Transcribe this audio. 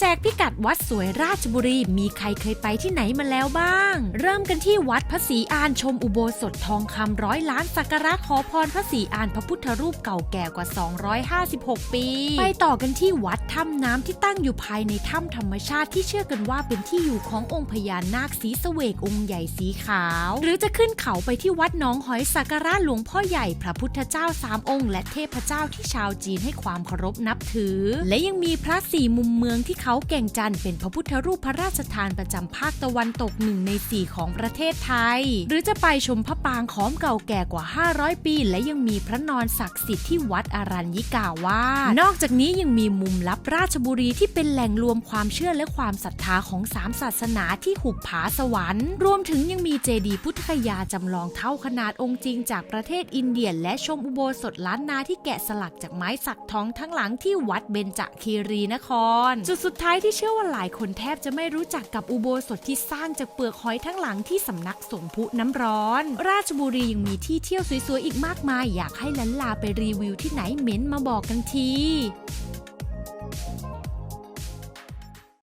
แจกพิกัดวัดสวยราชบุรี มีใครเคยไปที่ไหนมาแล้วบ้าง เริ่มกันที่วัดพระศรีอานชมอุโบสถทองคำร้อยล้านสักการะขอพรพระศรีอานพระพุทธรูปเก่าแก่กว่า 256 ปี ไปต่อกันที่วัดถ้ำน้ำที่ตั้งอยู่ภายในถ้ำธรรมชาติที่เชื่อกันว่าเป็นที่อยู่ขององค์พญานาคสีสเวกองค์ใหญ่สีขาว หรือจะขึ้นเขาไปที่วัดหนองหอยสักการะหลวงพ่อใหญ่พระพุทธเจ้าสามองค์ และเทพเจ้าที่ชาวจีนให้ความเคารพนับถือ และยังมีพระสี่มุมเมืองที่เขาแก่งจันเป็นพระพุทธรูปพระราชทานประจำภาคตะวันตกหนึ่งในสี่ของประเทศไทย หรือจะไปชมพระปางขอมเก่าแก่กว่า 500 ปี และยังมีพระนอนศักดิ์สิทธิ์ที่วัดอารัญญิกาวาสนอกจากนี้ยังมีมุมลับราชบุรีที่เป็นแหล่งรวมความเชื่อและความศรัทธาของสามศาสนาที่หุบผาสวรรค์ รวมถึงยังมีเจดีย์พุทธคยาจำลองเท่าขนาดองค์จริงจากประเทศอินเดียและชมอุโบสถล้านนาที่แกะสลักจากไม้สักทองทั้งหลังที่วัดเบญจคีรีนครจุดสุดท้ายที่เชื่อว่าหลายคนแทบจะไม่รู้จักกับอุโบสถที่สร้างจากเปลือกหอยทั้งหลังที่สำนักสงฆ์พุน้ำร้อน ราชบุรียังมีที่เที่ยวสวยๆอีกมากมาย อยากให้ลันลาไปรีวิวที่ไหนเม้นมาบอกกันที